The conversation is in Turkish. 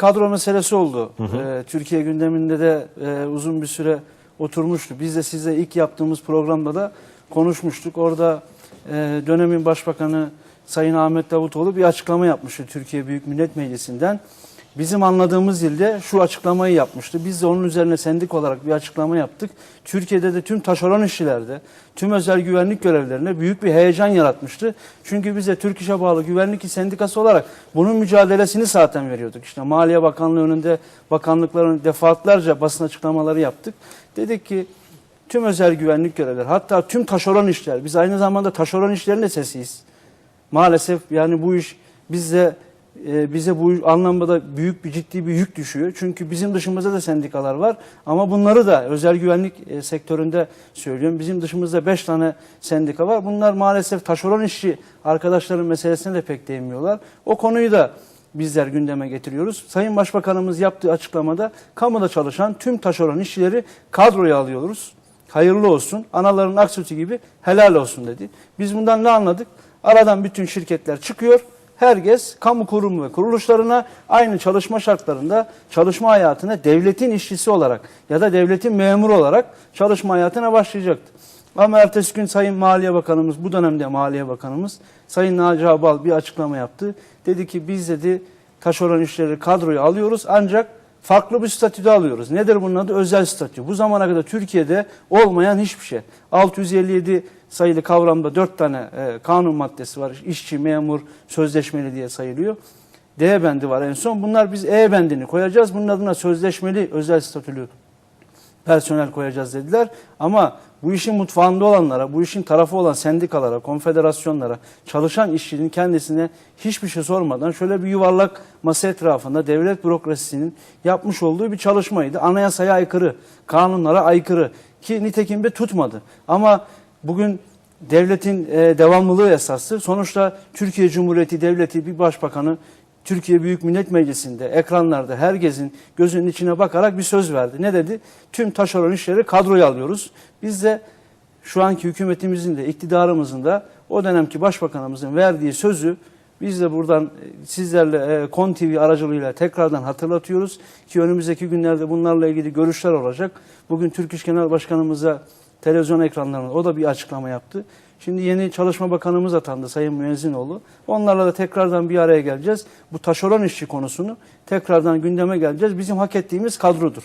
kadro meselesi oldu. Ee, Türkiye gündeminde de e, uzun bir süre oturmuştu. Biz de size ilk yaptığımız programda da konuşmuştuk. Orada e, dönemin başbakanı Sayın Ahmet Davutoğlu bir açıklama yapmıştı Türkiye Büyük Millet Meclisi'nden. Bizim anladığımız dilde şu açıklamayı yapmıştı. Biz de onun üzerine sendik olarak bir açıklama yaptık. Türkiye'de de tüm taşeron işçilerde, tüm özel güvenlik görevlerine büyük bir heyecan yaratmıştı. Çünkü biz de Türk İş'e bağlı güvenlik sendikası olarak bunun mücadelesini zaten veriyorduk. İşte Maliye Bakanlığı önünde bakanlıkların defaatlerce basın açıklamaları yaptık. Dedik ki tüm özel güvenlik görevleri hatta tüm taşeron işler biz aynı zamanda taşeron işlerin de sesiyiz. Maalesef yani bu iş bizde bize bu anlamda da büyük bir ciddi bir yük düşüyor. Çünkü bizim dışımızda da sendikalar var ama bunları da özel güvenlik e, sektöründe söylüyorum. Bizim dışımızda 5 tane sendika var. Bunlar maalesef taşeron işçi arkadaşların meselesine de pek değinmiyorlar. O konuyu da bizler gündeme getiriyoruz. Sayın Başbakanımız yaptığı açıklamada kamuda çalışan tüm taşeron işçileri kadroya alıyoruz. Hayırlı olsun. Anaların ak gibi helal olsun dedi. Biz bundan ne anladık? Aradan bütün şirketler çıkıyor. Herkes kamu kurumu ve kuruluşlarına aynı çalışma şartlarında çalışma hayatına devletin işçisi olarak ya da devletin memuru olarak çalışma hayatına başlayacaktı. Ama ertesi gün Sayın Maliye Bakanımız, bu dönemde Maliye Bakanımız Sayın Naci Abal bir açıklama yaptı. Dedi ki biz dedi taşeron işleri kadroyu alıyoruz ancak farklı bir statüde alıyoruz. Nedir bunun adı? Özel statü. Bu zamana kadar Türkiye'de olmayan hiçbir şey. 657 sayılı kavramda 4 tane e, kanun maddesi var. İşçi, memur, sözleşmeli diye sayılıyor. D bendi var en son. Bunlar biz E bendini koyacağız. Bunun adına sözleşmeli özel statülü personel koyacağız dediler. Ama bu işin mutfağında olanlara, bu işin tarafı olan sendikalara, konfederasyonlara, çalışan işçinin kendisine hiçbir şey sormadan şöyle bir yuvarlak masa etrafında devlet bürokrasisinin yapmış olduğu bir çalışmaydı. Anayasaya aykırı, kanunlara aykırı ki nitekim de tutmadı. Ama bugün devletin e, devamlılığı esastır. Sonuçta Türkiye Cumhuriyeti Devleti bir başbakanı Türkiye Büyük Millet Meclisi'nde, ekranlarda herkesin gözünün içine bakarak bir söz verdi. Ne dedi? Tüm taşeron işleri kadroya alıyoruz. Biz de şu anki hükümetimizin de, iktidarımızın da o dönemki başbakanımızın verdiği sözü biz de buradan e, sizlerle e, Kon TV aracılığıyla tekrardan hatırlatıyoruz ki önümüzdeki günlerde bunlarla ilgili görüşler olacak. Bugün Türk İş Genel Başkanımıza televizyon ekranlarında o da bir açıklama yaptı. Şimdi yeni Çalışma Bakanımız atandı Sayın Müezzinoğlu. Onlarla da tekrardan bir araya geleceğiz. Bu taşeron işçi konusunu tekrardan gündeme geleceğiz. Bizim hak ettiğimiz kadrodur.